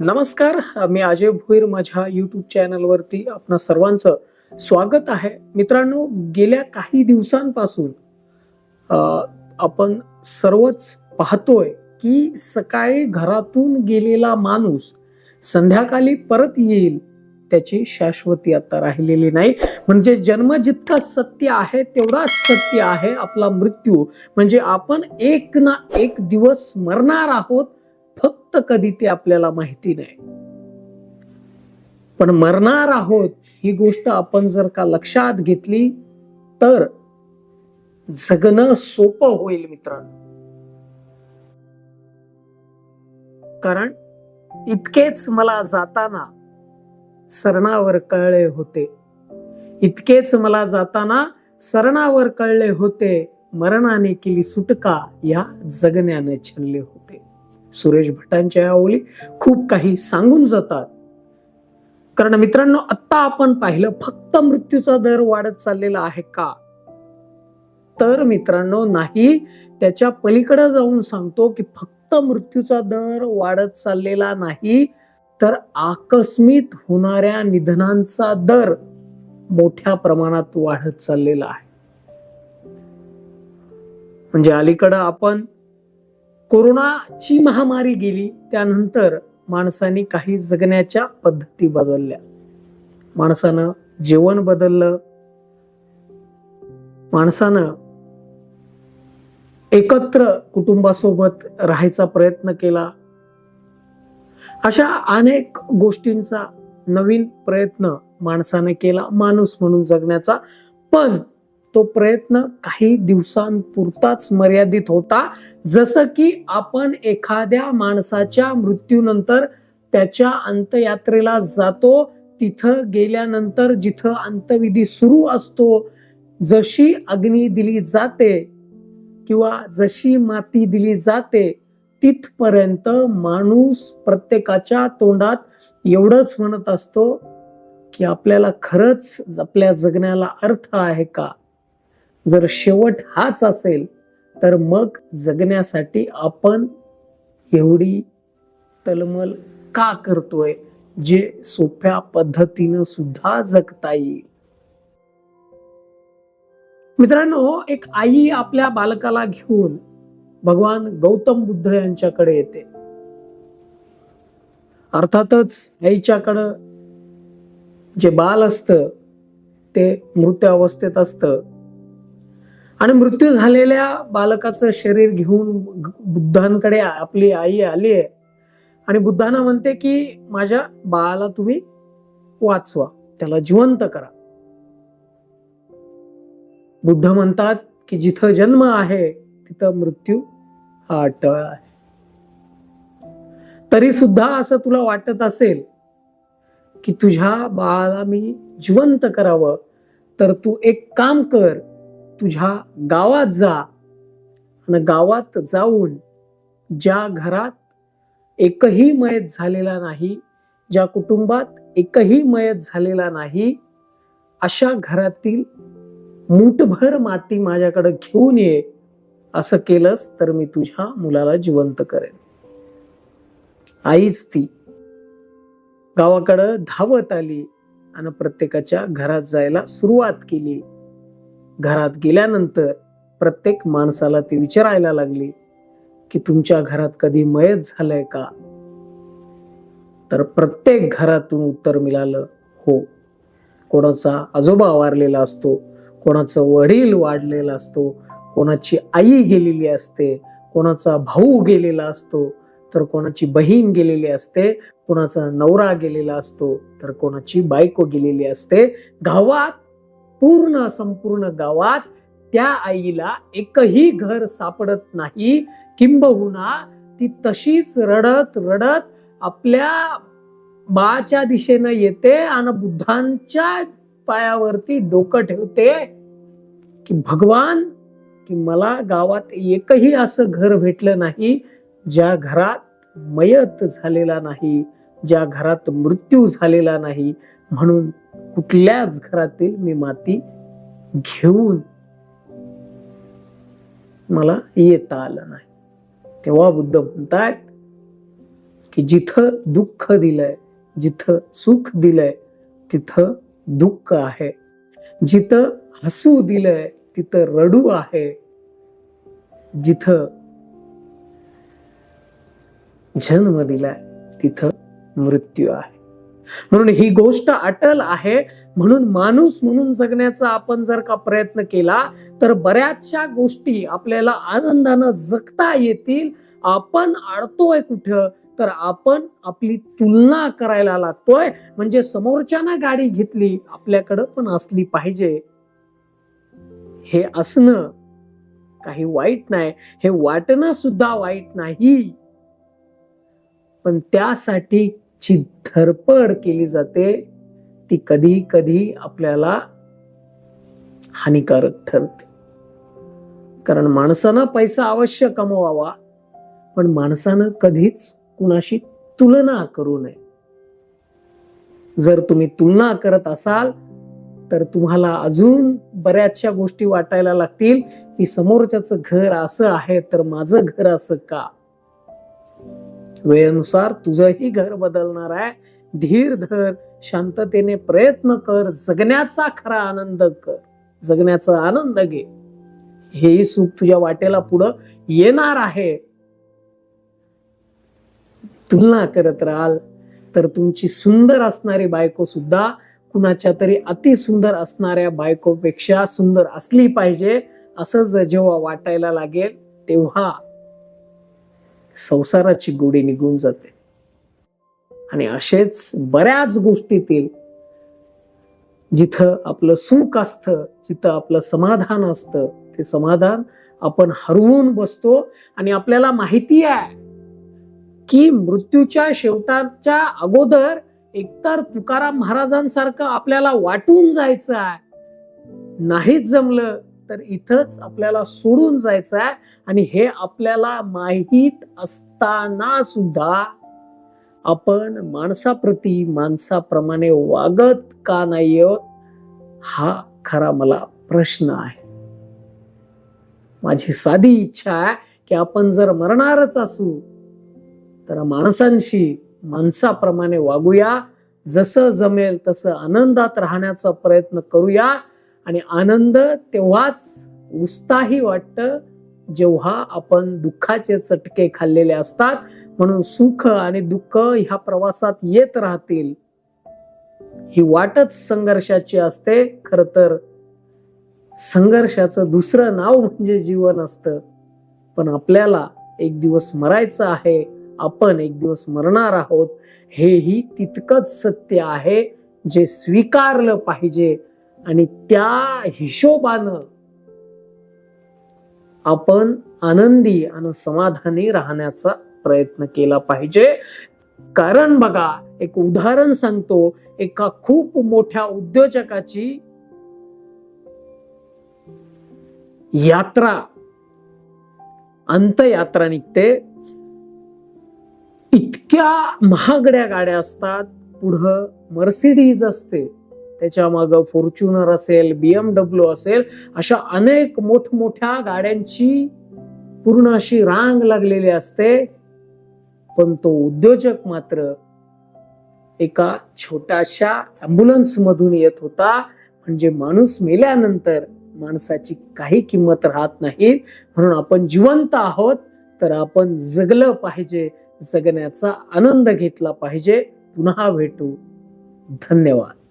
नमस्कार मी अजय भोईर. माझ्या यूट्यूब चॅनलवरती आपणा सर्वांचं स्वागत आहे. मित्रांनो गेल्या काही दिवसांपासून आपण सर्वच पाहतोय की सकाळी घरातून गेलेला माणूस संध्याकाळी परत येईल त्याची शाश्वती आता राहिलेली नाही. म्हणजे जन्म जितका सत्य आहे तेवढाच सत्य आहे आपला मृत्यू. म्हणजे आपण एक ना एक दिवस मरणार आहोत फक्त कधी ते आपल्याला माहिती नाही. पण मरणार आहोत ही गोष्ट आपण जर का लक्षात घेतली तर जगणं सोपं होईल मित्रांनो. कारण इतकेच मला जाताना सरणावर कळले होते. इतकेच मला जाताना सरणावर कळले होते मरणाने केली सुटका या जगण्याने छल्ले होते. सुरेश भटांच्या या ओळी खूप काही सांगून जातात. कारण मित्रांनो आत्ता आपण पाहिलं फक्त मृत्यूचा दर वाढत चाललेला आहे का? तर मित्रांनो नाही त्याच्या पलीकडे जाऊन सांगतो की फक्त मृत्यूचा दर वाढत चाललेला नाही तर आकस्मित होणाऱ्या निधनांचा दर मोठ्या प्रमाणात वाढत चाललेला आहे. म्हणजे अलीकडं आपण कोरोनाची महामारी गेली त्यानंतर माणसाने काही जगण्याच्या पद्धती बदलल्या. माणसानं जेवण बदललं. माणसानं एकत्र कुटुंबासोबत राहायचा प्रयत्न केला. अशा अनेक गोष्टींचा नवीन प्रयत्न माणसाने केला माणूस म्हणून जगण्याचा. पण तो प्रयत्न काही दिवसांपुरताच मर्यादित होता. जसं की आपण एखाद्या माणसाच्या मृत्यूनंतर त्याच्या अंतयात्रेला जातो तिथं गेल्यानंतर जिथं अंतविधी सुरू असतो जशी अग्नी दिली जाते किंवा जशी माती दिली जाते तिथपर्यंत माणूस प्रत्येकाच्या तोंडात एवढंच म्हणत असतो की आपल्याला खरंच आपल्या जगण्याला अर्थ आहे का? जर शेवट हाच असेल तर मग जगण्यासाठी आपण एवढी तलमल का करतोय जे सोप्या पद्धतीनं सुद्धा जगता येईल? मित्रांनो एक आई आपल्या बालकाला घेऊन भगवान गौतम बुद्ध यांच्याकडे येते. अर्थातच आईच्याकडं जे बाल असतं ते मृत अवस्थेत असतं. आणि मृत्यू झालेल्या बालकाचं शरीर घेऊन बुद्धांकडे आपली आई आली आहे. आणि बुद्धांना म्हणते की माझ्या बाळाला तुम्ही वाचवा त्याला जिवंत करा. बुद्ध म्हणतात की जिथं जन्म आहे तिथं मृत्यू हा अटळ आहे. तरी सुद्धा असं तुला वाटत असेल की तुझ्या बाळाला मी जिवंत करावं तर तू एक काम कर तुझ्या गावात जा आणि गावात जाऊन ज्या घरात एकही मयत झालेला नाही ज्या कुटुंबात एकही मयत झालेला नाही अशा घरातील मुठभर माती माझ्याकडे घेऊन ये असं केलंस तर मी तुझ्या मुलाला जिवंत करेन. आईच ती. गावाकडं धावत आली आणि प्रत्येकाच्या घरात जायला सुरुवात केली. घरात गेल्यानंतर प्रत्येक माणसाला ती विचारायला लागली की तुमच्या घरात कधी मयत झालंय का? तर प्रत्येक घरातून उत्तर मिळालं हो. कोणाचा आजोबा वारलेला असतो कोणाचं वडील वाढलेला असतो कोणाची आई गेलेली असते कोणाचा भाऊ गेलेला असतो तर कोणाची बहीण गेलेली असते कोणाचा नवरा गेलेला असतो तर कोणाची बायको गेलेली असते. गावात पूर्ण संपूर्ण गावात त्या आईला एकही घर सापडत नाही. किंबहुना ती तशीच रडत रडत आपल्या बाच्या दिशेनं येते आणि बुद्धांच्या पायावरती डोकं ठेवते की भगवान की मला गावात एकही असं घर भेटलं नाही ज्या घरात मयत झालेला नाही. ज्या घरात मृत्यू झालेला नाही म्हणून कुठल्याच घरातील मी माती घेऊन मला येता आलं नाही. तेव्हा बुद्ध म्हणतात की जिथं दुःख दिलंय जिथं सुख दिलंय तिथं दुःख आहे. जिथं हसू दिलंय तिथं रडू आहे. जिथं जन्म दिलाय तिथं मृत्यू आहे. म्हणून ही गोष्ट अटल आहे. म्हणून माणूस म्हणून जगण्याचा आपण जर का प्रयत्न केला तर बऱ्याचशा गोष्टी आपल्याला आनंदानं जगता येतील. आपण अडतोय कुठं? तर आपण आपली तुलना करायला लागतोय. म्हणजे समोरच्यानं गाडी घेतली आपल्याकडं पण असली पाहिजे. हे असणं काही वाईट नाही. हे वाटणं सुद्धा वाईट नाही. पण त्यासाठी जी धरपड केली जाते ती कधी कधी आपल्याला हानिकारक ठरते. कारण माणसानं पैसा अवश्य कमवावा पण माणसानं कधीच कुणाशी तुलना करू नये. जर तुम्ही तुलना करत असाल तर तुम्हाला अजून बऱ्याचशा गोष्टी वाटायला लागतील की समोरच्याचं घर असं आहे तर माझं घर असं का? वेळेनुसार तुझंही घर बदलणार आहे. धीर धर शांततेने प्रयत्न कर जगण्याचा खरा आनंद कर. जगण्याचा आनंद घे. हेही सुख तुझ्या वाटेला पुढं येणार आहे. तुलना करत राहाल तर तुमची सुंदर असणारी बायको सुद्धा कुणाच्या तरी अति सुंदर असणाऱ्या बायकोपेक्षा सुंदर असली पाहिजे असं जेव्हा वाटायला लागेल तेव्हा संसाराची गोडी निघून जाते. आणि असेच बऱ्याच गोष्टीतील जिथं आपलं सुख असतं जिथं आपलं समाधान असतं ते समाधान आपण हरवून बसतो आणि आपल्याला माहिती आहे की मृत्यूच्या शेवटाच्या अगोदर एकतर तुकाराम महाराजांसारखं आपल्याला वाटून जायचं आहे. नाहीच जमलं तर इथंच आपल्याला सोडून जायचं आहे आणि हे आपल्याला माहीत असताना सुद्धा आपण माणसाप्रती माणसाप्रमाणे वागत का नाही आहोत हा खरा मला प्रश्न आहे. माझी साधी इच्छा आहे की आपण जर मरणारच असू तर माणसांशी माणसाप्रमाणे वागूया. जसं जमेल तसं आनंदात राहण्याचा प्रयत्न करूया. आणि आनंद तेव्हाच उत्साही वाटतं जेव्हा आपण दुःखाचे चटके खाल्लेले असतात. म्हणून सुख आणि दुःख ह्या प्रवासात येत राहतील. ही वाटच संघर्षाची असते. खर तर संघर्षाचं दुसरं नाव म्हणजे जीवन असतं. पण आपल्याला एक दिवस मरायचं आहे. आपण एक दिवस मरणार आहोत. हेही तितकंच सत्य आहे. जे स्वीकारलं पाहिजे. आणि त्या हिशोबानं आपण आनंदी आणि समाधानी राहण्याचा प्रयत्न केला पाहिजे. कारण बघा एक उदाहरण सांगतो. एका खूप मोठ्या उद्योजकाची यात्रा अंतयात्रा निघते. इतक्या महागड्या गाड्या असतात पुढं मर्सिडीज असते. त्याच्यामागं फॉर्च्युनर असेल बीएमडब्ल्यू असेल अशा अनेक मोठमोठ्या गाड्यांची पूर्ण अशी रांग लागलेली असते. पण तो उद्योजक मात्र एका छोट्याशा अँब्युलन्स मधून येत होता. म्हणजे माणूस मेल्यानंतर माणसाची काही किंमत राहत नाही. म्हणून आपण जिवंत आहोत तर आपण जगलं पाहिजे जगण्याचा आनंद घेतला पाहिजे. पुन्हा भेटू. धन्यवाद.